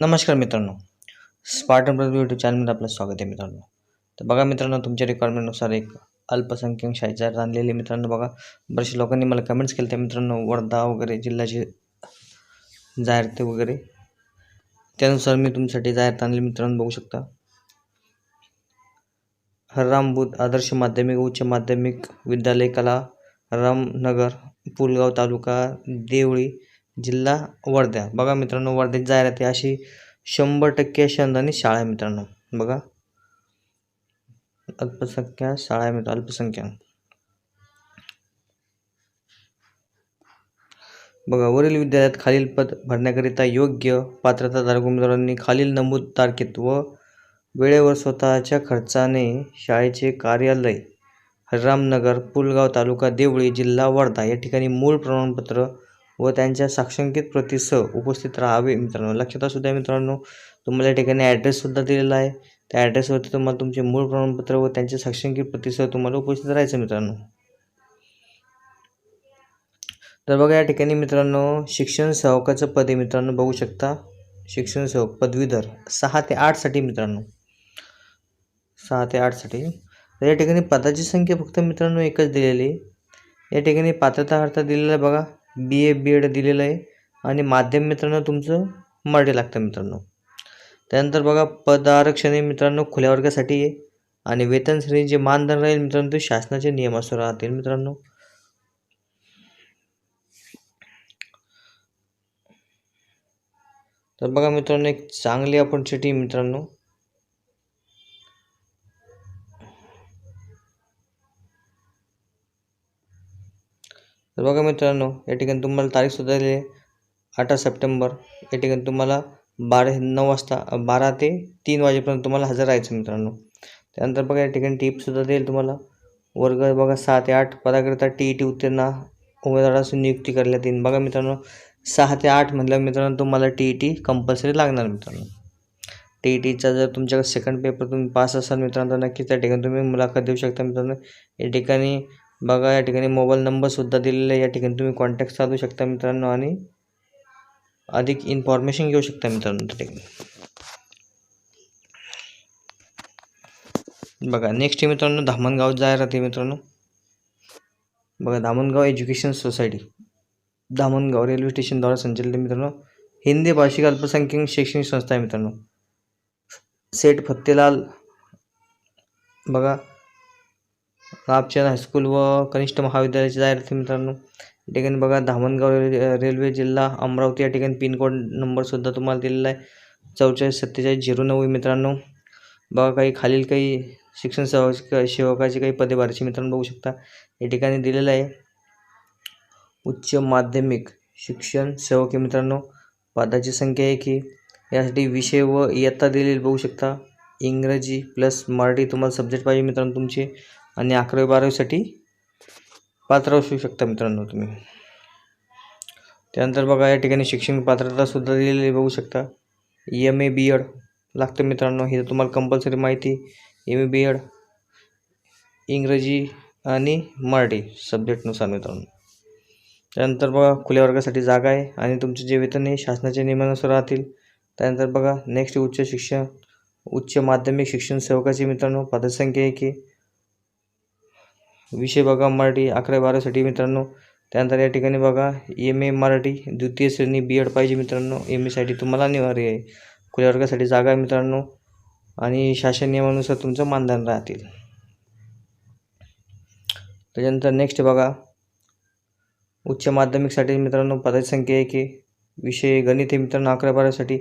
नमस्कार मित्रांनो. स्पार्टन प्रति यूट्यूब चॅनलमध्ये आपलं स्वागत आहे मित्रांनो. तर बघा मित्रांनो तुमच्या रिक्वायरमेंटनुसार एक अल्पसंख्याक शाळेच्या आणलेली मित्रांनो. बघा बरेचशा लोकांनी मला कमेंट्स केले त्या मित्रांनो वर्धा वगैरे जिल्ह्याचे जाहिराती वगैरे. त्यानुसार मी तुमच्यासाठी जाहिरात आणली मित्रांनो बघू शकता. हरराम बुद्ध आदर्श माध्यमिक उच्च माध्यमिक विद्यालय कला रामनगर पुलगाव तालुका देवळी जिल्हा वर्धा. बघा मित्रांनो वर्ध्यात जाहिराती अशी. शंभर टक्के अशी शाळा आहे मित्रांनो. बघा. अल्पसंख्या शाळा आहे मित्र अल्पसंख्याक. बघा वरील विद्यालयात खालील पद भरण्याकरिता योग्य पात्रताधारक उमेदवारांनी खालील नमूद तारखेत व वेळेवर स्वतःच्या खर्चाने शाळेचे कार्यालय रामनगर पुलगाव तालुका देवळी जिल्हा वर्धा या ठिकाणी मूळ प्रमाणपत्र व त्यांच्या साक्षांकित प्रतीसह उपस्थित राहावे मित्रांनो. लक्षात असू द्या मित्रांनो तुम्हाला या ठिकाणी ॲड्रेससुद्धा दिलेला आहे. त्या ॲड्रेसवरती तुम्हाला तुमचे मूळ प्रमाणपत्र व त्यांचे साक्षांकित प्रतीसह तुम्हाला उपस्थित राहायचं मित्रांनो. तर बघा या ठिकाणी मित्रांनो शिक्षण सेवकाचं पद आहे मित्रांनो बघू शकता. शिक्षण सेवक पदवीधर सहा ते आठसाठी मित्रांनो. सहा ते आठसाठी तर या ठिकाणी पदाची संख्या फक्त मित्रांनो एकच दिलेली आहे. या ठिकाणी पात्रता अर्थ दिलेला आहे बघा. बी ए बी एड दिलेलं आहे. आणि माध्यम मित्रांनो तुमचं मराठी लागतं मित्रांनो. त्यानंतर बघा पद आरक्षण हे मित्रांनो खुल्या वर्गासाठी आहे. आणि वेतन श्रेणी जे मानधन राहील मित्रांनो ते शासनाचे नियम असं राहतील मित्रांनो. तर बघा मित्रांनो एक चांगली ऑपॉर्च्युनिटी मित्रांनो. तर बघा मित्रांनो या ठिकाणी तुम्हाला तारीखसुद्धा दिली आहे. अठरा सप्टेंबर या ठिकाणी तुम्हाला बारा नऊ वाजता बारा ते तीन वाजेपर्यंत तुम्हाला हजर राहायचं मित्रांनो. त्यानंतर बघा या ठिकाणी टिपसुद्धा देईल तुम्हाला. वर्ग बघा सहा ते आठ. पदाकरिता टी ई टी उत्तीर्ण उमेदवाराची नियुक्ती करण्यात येईल. बघा मित्रांनो सहा ते आठ म्हटल्या मित्रांनो तुम्हाला टी ई टी कंपल्सरी लागणार मित्रांनो. टी ई टीचा जर तुमच्याकडे सेकंड पेपर तुम्ही पास असाल मित्रांनो नक्कीच त्या ठिकाणी तुम्ही मुलाखत देऊ शकता मित्रांनो. या ठिकाणी बघा या ठिकाणी मोबाईल नंबरसुद्धा दिलेला आहे. या ठिकाणी तुम्ही कॉन्टॅक्ट साधू शकता मित्रांनो आणि अधिक इन्फॉर्मेशन घेऊ शकता मित्रांनो त्या ठिकाणी. बघा नेक्स्ट मित्रांनो धामणगाव जाहिरात आहे मित्रांनो. बघा Dhamangaon education society. Dhamangaon railway स्टेशनद्वारा संचलित मित्रांनो. हिंदी भाषिक अल्पसंख्याक शैक्षणिक संस्था आहे मित्रांनो. सेठ फत्तेलाल. बघा रापचंद हायस्कूल व कनिष्ठ महाविद्यालयाची जाहिरात मित्रांनो. या ठिकाणी बघा धामणगाव रेल्वे रेल्वे जिल्हा अमरावती या ठिकाणी पिनकोड नंबरसुद्धा तुम्हाला दिलेला आहे. चौचाळीस सत्तेचाळीस झिरो नऊ मित्रांनो. बघा काही खालील काही शिक्षण सेवा सेवकाची काही पदे भरायची मित्रांनो बघू शकता. या ठिकाणी दिलेलं आहे. उच्च माध्यमिक शिक्षण सेवक मित्रांनो. पदाची संख्या आहे. की यासाठी विषय व इयत्ता दिलेली बघू शकता. इंग्रजी प्लस मराठी तुम्हाला सब्जेक्ट पाहिजे मित्रांनो तुमचे. आणि अकरावी बारावीसाठी पात्र असू शकता मित्रांनो तुम्ही. त्यानंतर बघा या ठिकाणी शैक्षणिक पात्रतासुद्धा दिलेली बघू शकता. एम ए बी एड लागतं मित्रांनो हे तुम्हाला कंपल्सरी माहिती. एम ए बी एड इंग्रजी आणि मराठी सब्जेक्टनुसार मित्रांनो. त्यानंतर बघा खुल्या वर्गासाठी जागा आहे आणि तुमचे जे वेतन आहे शासनाच्या नियमानुसार राहतील. त्यानंतर बघा नेक्स्ट उच्च शिक्षण उच्च माध्यमिक शिक्षण सेवकाची मित्रांनो पदसंख्या आहे. की विषय बघा मराठी अकरा बारासाठी मित्रांनो. त्यानंतर या ठिकाणी बघा एम ए मराठी द्वितीय श्रेणी बी एड पाहिजे मित्रांनो. एम एसाठी तुम्हाला अनिवार्य आहे. खुल्या वर्गासाठी जागा आहे मित्रांनो. आणि शासन नियमानुसार तुमचं मानधन राहतील. त्याच्यानंतर नेक्स्ट बघा. उच्च माध्यमिकसाठी मित्रांनो पदाची संख्या आहे. की विषय गणित आहे मित्रांनो अकरा बारासाठी.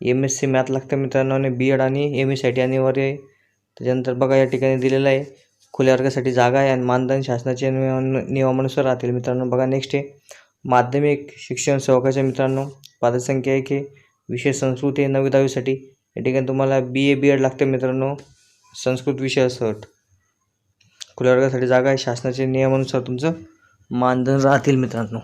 एम एस सी मॅथ लागतं मित्रांनो. आणि बी एड आणि एम एसाठी अनिवार्य आहे. त्याच्यानंतर बघा या ठिकाणी दिलेलं आहे. खुल्या वर्गासाठी जागा आहे आणि मानधन शासनाच्या नियमान नियमानुसार राहतील. मित्रांनो बघा नेक्स्ट आहे. माध्यमिक शिक्षण सहकाच्या मित्रांनो पदसंख्या आहे. की विषय संस्कृत आहे नवी दहावीसाठी. या ठिकाणी तुम्हाला बी ए बी एड लागते मित्रांनो. संस्कृत विषय असट खुल्या वर्गासाठी जागा आहे. शासनाच्या नियमानुसार तुमचं मानधन राहतील मित्रांनो.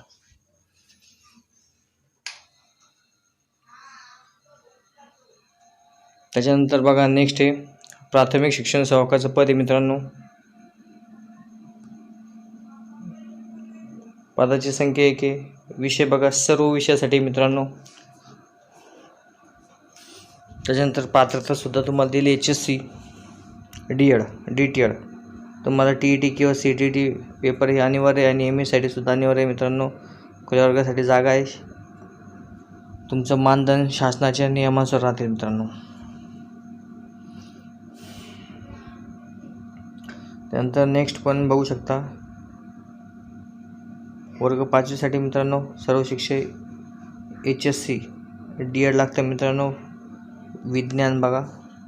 त्याच्यानंतर बघा नेक्स्ट आहे. प्राथमिक शिक्षण सहकाचं पद आहे मित्रांनो. पदाची संख्या एक आहे. विषय बघा सर्व विषयासाठी मित्रांनो. त्याच्यानंतर पात्रतासुद्धा तुम्हाला दिली H S C D Ed D T Ed तुम्हाला टी ई टी किंवा सी टी टी पेपर हे अनिवार्य आणि एम एसाठी सुद्धा अनिवार्य आहे मित्रांनो. खुल्या वर्गासाठी जागा आहे. तुमचं मानधन शासनाच्या नियमानुसार राहते मित्रांनो. त्यानंतर नेक्स्ट पण बघू शकता. वर्ग पाचवीसाठी मित्रांनो सर्व शिक्षक H S C D Ed लागतं मित्रांनो. विज्ञान बघा.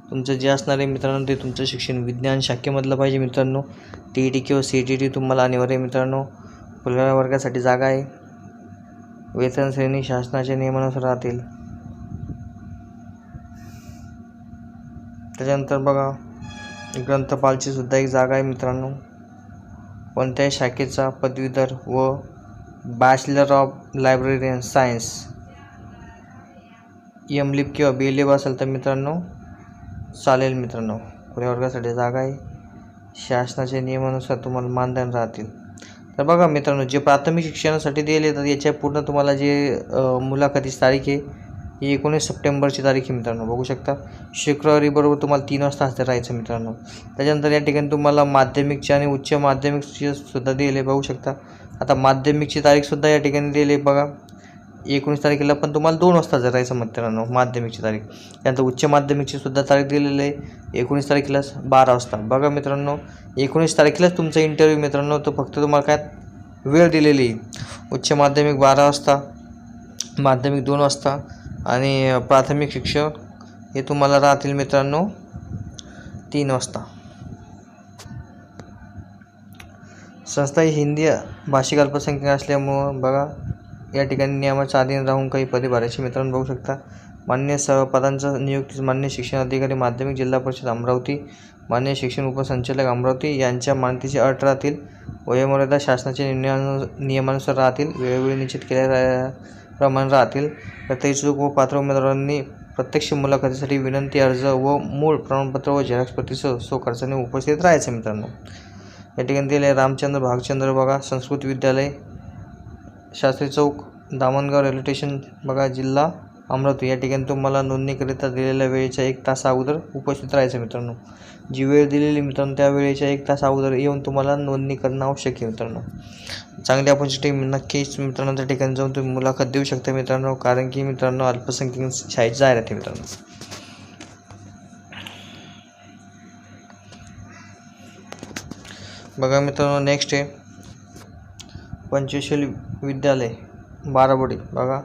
तुमचं जे असणार आहे मित्रांनो ते तुमचं शिक्षण विज्ञान शाखेमधलं पाहिजे मित्रांनो. टी ई टी किंवा सी टी टी तुम्हाला अनिवार्य मित्रांनो. खुल्या वर्गासाठी जागा आहे. वेतन श्रेणी शासनाच्या नियमानुसार राहतील. त्याच्यानंतर बघा ग्रंथपालची सुद्धा एक जागा आहे मित्रांनो. कोणत्याही शाखेचा पदवीधर व bachelor of librarian science M Lib किंवा बी लिप असेल तर मित्रांनो चालेल मित्रांनो. खुल्या वर्गासाठी जागा आहे. शासनाच्या नियमानुसार तुम्हाला मानधन राहतील. तर बघा मित्रांनो जे प्राथमिक शिक्षणासाठी दिले तर याच्या पूर्ण तुम्हाला जे मुलाखतीची तारीख आहे ही एकोणीस सप्टेंबरची तारीख आहे मित्रांनो. बघू शकता. शुक्रवारी बरोबर तुम्हाला तीन वाजता हजर राहायचं मित्रांनो. त्याच्यानंतर या ठिकाणी तुम्हाला माध्यमिकचे आणि उच्च माध्यमिकचे सुद्धा दिले बघू शकता. आता माध्यमिकची तारीखसुद्धा या ठिकाणी दिली आहे बघा. एकोणीस तारखेला पण तुम्हाला दोन वाजता हजर राहायचं मित्रांनो माध्यमिकची तारीख. त्यानंतर उच्च माध्यमिकची सुद्धा तारीख दिलेली आहे. एकोणीस तारखेलाच बारा वाजता. बघा मित्रांनो एकोणीस तारखेलाच तुमचा इंटरव्ह्यू मित्रांनो तो फक्त तुम्हाला काय वेळ दिलेली आहे. उच्च माध्यमिक बारा वाजता माध्यमिक दोन वाजता आणि प्राथमिक शिक्षक हे तुम्हाला राहतील मित्रांनो तीन वाजता. संस्था ही हिंदी भाषिक अल्पसंख्याक असल्यामुळं बघा या ठिकाणी नियमाच्या अधीन राहून काही पदे भरायची मित्रांनो बघू शकता. मान्य सहपदांचं नियुक्ती मान्य शिक्षण अधिकारी माध्यमिक जिल्हा परिषद अमरावती मान्य शिक्षण उपसंचालक अमरावती यांच्या मानतीची अट राहतील. वयोमर्यादा शासनाच्या नियमानु नियमानुसार राहतील. वेळोवेळी निश्चित केल्या प्रमाण राहतील. तर इच्छुक व पात्र उमेदवारांनी प्रत्यक्ष मुलाखतीसाठी विनंती अर्ज व मूळ प्रमाणपत्र व झेरॉक्स प्रतीसह खर्चाने उपस्थित राहायचं मित्रांनो. या ठिकाणी दिले आहे रामचंद्र भागचंद्र बघा संस्कृत विद्यालय शास्त्री चौक दामणगाव रेल्वे स्टेशन बघा जिल्हा अमरावती. या ठिकाणी तुम्हाला नोंदणीकरिता दिलेल्या वेळेच्या एक तास अगोदर उपस्थित राहायचं मित्रांनो. जी वेळ दिलेली मित्रांनो त्या वेळेच्या एक तास अगोदर येऊन तुम्हाला नोंदणी करणं आवश्यक आहे मित्रांनो. चांगली अपॉर्च्युनिटी नक्कीच मित्रांनो त्या ठिकाणी जाऊन तुम्ही मुलाखत देऊ शकता मित्रांनो कारण की मित्रांनो अल्पसंख्याक शाळेत जाहिरात आहे मित्रांनो. बघा मित्रांनो नेक्स्ट आहे. पंचशील विद्यालय बाराबोडी. बघा.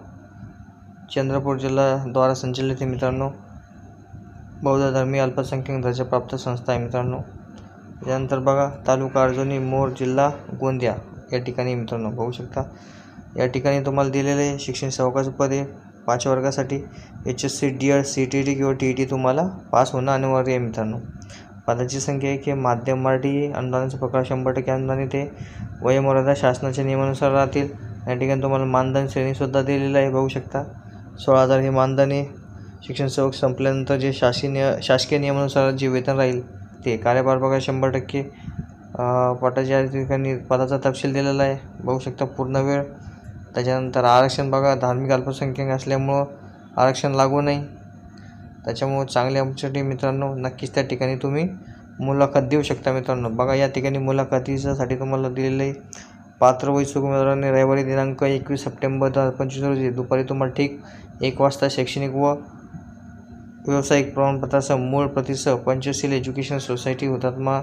चंद्रपूर जिल्हाद्वारा संचलित आहे मित्रांनो. बौद्ध धर्मीय अल्पसंख्याक दर्जाप्राप्त संस्था आहे मित्रांनो. त्यानंतर बघा तालुका अर्जुनी मोर जिल्हा गोंदिया. या ठिकाणी मित्रांनो बघू शकता. या ठिकाणी तुम्हाला दिलेले शिक्षण सेवकाचं पद आहे. पाच वर्गासाठी H S C D Ed C T D किंवा टी ई टी तुम्हाला पास होणं अनिवार्य आहे मित्रांनो. पदाची संख्या आहे. की माध्यम मराठी अनुदानाचा प्रकार शंभर टक्के अनुदान आहे. वयोमर्यादा शासनाच्या नियमानुसार राहतील. या ठिकाणी तुम्हाला मानधन श्रेणीसुद्धा दिलेलं आहे. बघू शकता. सोळा हजार हे मानधन आहे. शिक्षण सेवक संपल्यानंतर जे शासकीय निय शासकीय नियमानुसार जे वेतन राहील ते कार्यभार पगार शंभर टक्के. पटाच्या ठिकाणी पदाचा तपशील दिलेला आहे. बघू शकता पूर्ण वेळ. त्याच्यानंतर आरक्षण बघा. धार्मिक अल्पसंख्याक असल्यामुळं आरक्षण लागू नाही त्याच्यामुळं चांगल्या ऑपॉर्च्युनिटी मित्रांनो नक्कीच त्या ठिकाणी तुम्ही मुलाखत देऊ शकता मित्रांनो. बघा या ठिकाणी मुलाखतीसाठी तुम्हाला दिलेले पात्र व उमेदवारांनी रविवारी दिनांक एकवीस सप्टेंबर दोन हजार पंचवीस रोजी. दुपारी तुम्हाला ठीक एक वाजता शैक्षणिक व व्यावसायिक प्रमाणपत्रासह मूळ प्रतीसह पंचशील एज्युकेशन सोसायटी हुतात्मा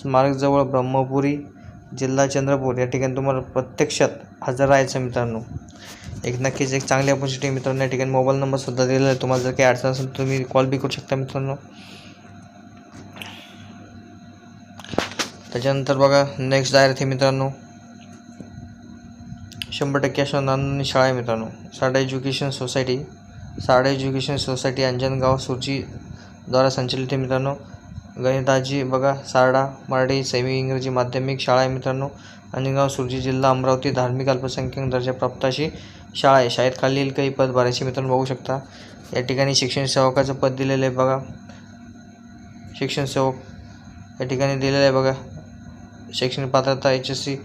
स्मारकजवळ ब्रह्मपुरी जिल्हा चंद्रपूर या ठिकाणी तुम्हाला प्रत्यक्षात हजर राहायचं मित्रांनो. एक नक्कीच एक चांगली ऑपॉर्च्युनिटी मित्रांनो या ठिकाणी मोबाईल नंबरसुद्धा दिलेला आहे. तुम्हाला जर काही अडचण असेल तर तुम्ही कॉल बी करू शकता मित्रांनो. त्याच्यानंतर बघा नेक्स्ट जाहिरात आहे मित्रांनो. शंभर टक्के अशा नांदणी शाळा आहे मित्रांनो. Sada education society Sada education society Anjangaon Surji द्वारा संचलित आहे मित्रांनो. गणिताजी बघा सारडा मराठी सेमी इंग्रजी माध्यमिक शाळा आहे मित्रांनो. अंजनगाव सुरजी जिल्हा अमरावती धार्मिक अल्पसंख्याक दर्जाप्राप्त अशी शाळा आहे. शाळेत खालील काही पद भरायची मित्रांनो बघू शकता. या ठिकाणी शिक्षण सेवकाचं पद दिलेलं आहे बघा. शिक्षण सेवक या ठिकाणी दिलेलं आहे बघा. शैक्षणिक पात्रता एच एस सी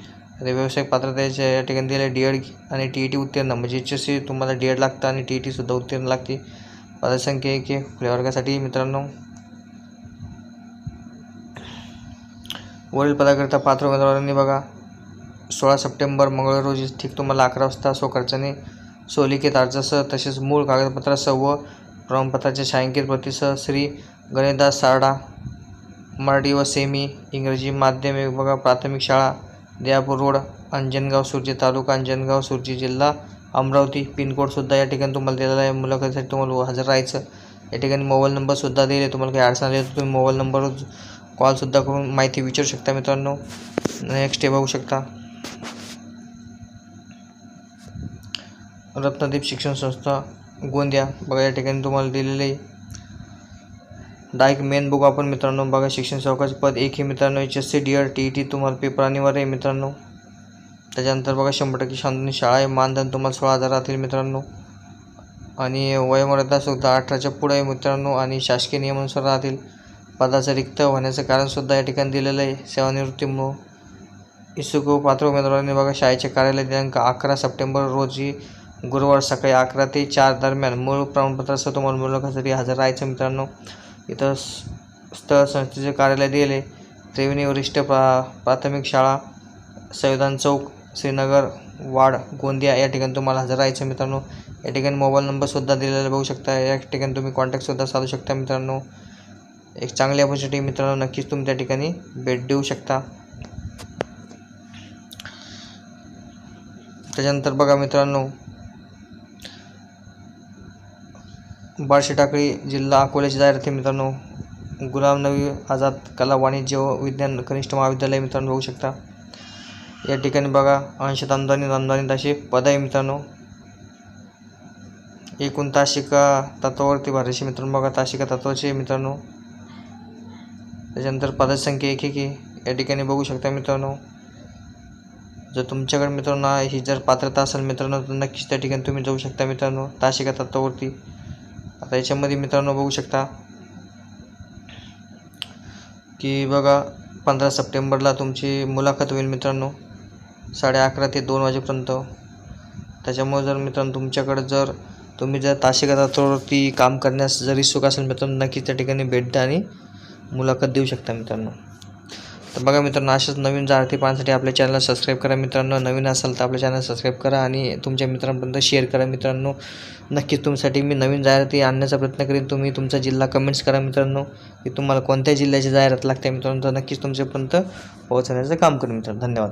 व्यावसायिक पात्रता याच्या या ठिकाणी दिलं आहे. डी एड आणि टी ई टी उत्तीर्ण. म्हणजे एच एस सी तुम्हाला डी एड लागतं आणि टी ई टीसुद्धा उत्तीर्ण लागते. पदसंख्या एक हे खुल्या वर्गासाठी मित्रांनो. वरील पदाकरिता पात्र उमेदवारांनी बघा. सोळा सप्टेंबर मंगळवार रोजी ठीक तुम्हाला अकरा वाजता स्वखर्चाने सोलिकेत अर्जासह तसेच मूळ कागदपत्रासह व प्रमाणपत्राच्या छायांकित प्रतीसह श्री गणेशदास सारडा मराठी व सेमी इंग्रजी माध्यम बघा प्राथमिक शाळा दयापूर रोड अंजनगाव सुरजी तालुका अंजनगाव सुरजी जिल्हा अमरावती पिनकोडसुद्धा या ठिकाणी तुम्हाला दिलेला आहे. मुलाखतीसाठी तुम्हाला हजर राहायचं या ठिकाणी मोबाईल नंबरसुद्धा दिले तुम्हाला काही अडचण आली तर तुम्ही मोबाईल नंबरवर कॉलसुद्धा करून माहिती विचारू शकता मित्रांनो. नेक्स्ट हे बघू शकता. रत्नदीप शिक्षण संस्था गोंदिया. बघा या ठिकाणी तुम्हाला दिलेले आहे डायक मेन बुक आपण मित्रांनो. बघा शिक्षण सेवकाचे पद एक हे मित्रांनो. H S C D R T E T तुम्हाला पेपर अनिवार्य आहे मित्रांनो. त्याच्यानंतर बघा शंभर टक्के शांतनी शाळा आहे. मानधन तुम्हाला सोळा हजार राहतील मित्रांनो. आणि वयमर्यादासुद्धा अठराच्या पुढे आहे मित्रांनो. आणि शासकीय नियमानुसार राहतील. पदाचं रिक्त होण्याचं कारणसुद्धा या ठिकाणी दिलेलं आहे. सेवानिवृत्तीमुळं इच्छुक पात्र उमेदवारांनी बघा शाळेचे कार्यालय दिनांक अकरा सप्टेंबर रोजी गुरुवार सकाळी अकरा ते चार दरम्यान मूळ प्रमाणपत्रासह तुम्हाला मुलाखतीसाठी हजर राहायचं. मित्रांनो इथं स्थळ संस्थेचे कार्यालय दिले. त्रिवेणी वरिष्ठ प्रा प्राथमिक शाळा संविधान चौक श्रीनगर वाड गोंदिया या ठिकाणी तुम्हाला हजर राहायचं. मित्रांनो या ठिकाणी मोबाईल नंबरसुद्धा दिलेला बघू शकता. या ठिकाणी तुम्ही कॉन्टॅक्टसुद्धा साधू शकता. मित्रांनो एक चांगली ऑपॉर्च्युनिटी मित्रांनो नक्कीच तुम्ही त्या ठिकाणी भेट देऊ शकता. त्याच्यानंतर बघा मित्रांनो बार्शी टाकळी जिल्हा अकोल्याची जाहिरात आहे मित्रांनो गुलाम नवी आझाद कला वाणिज्य व विज्ञान कनिष्ठ महाविद्यालय मित्रांनो बघू शकता. या ठिकाणी बघा अंशत अनुदानित अनुदानित असे पद आहे मित्रांनो. एकूण ताशिका तत्वावरती भरायचे मित्रांनो बघा ताशिका तत्वाचे मित्रांनो. त्याच्यानंतर पदाची संख्या एक एक या ठिकाणी बघू शकता मित्रांनो. जर तुमच्याकडे मित्रांनो ही जर पात्रता असेल मित्रांनो तर नक्कीच त्या ठिकाणी तुम्ही जाऊ शकता मित्रांनो ताशिका तत्वावरती. आता याच्यामध्ये मित्रांनो बघू शकता की बघा पंधरा सप्टेंबरला तुमची मुलाखत होईल मित्रांनो. साडे अकरा ते दोन वाजेपर्यंत. त्याच्यामुळे जर मित्रांनो तुमच्याकडं जर तुम्ही जर तासिका तत्वावरती काम करण्यास जर इच्छुक असेल मित्रांनो नक्कीच त्या ठिकाणी भेट द्या आणि मुलाखत देऊ शकता मित्रांनो. तर बघा मित्रांनो अशाच नवीन जाहिराती पाहण्यासाठी आपल्या चॅनलला सबस्क्राईब करा. मित्रांनो नवीन असाल तर आपल्या चॅनल सबस्क्राईब करा आणि तुमच्या मित्रांपर्यंत शेअर करा. मित्रांनो नक्कीच तुमच्यासाठी मी नवीन जाहिराती आणण्याचा प्रयत्न करेन. तुम्ही तुमचा जिल्हा कमेंट्स करा मित्रांनो की तुम्हाला कोणत्या जिल्ह्याची जाहिरात लागते मित्रांनो तर नक्कीच तुमच्यापर्यंत पोहोचण्याचं काम करेन मित्रांनो. धन्यवाद.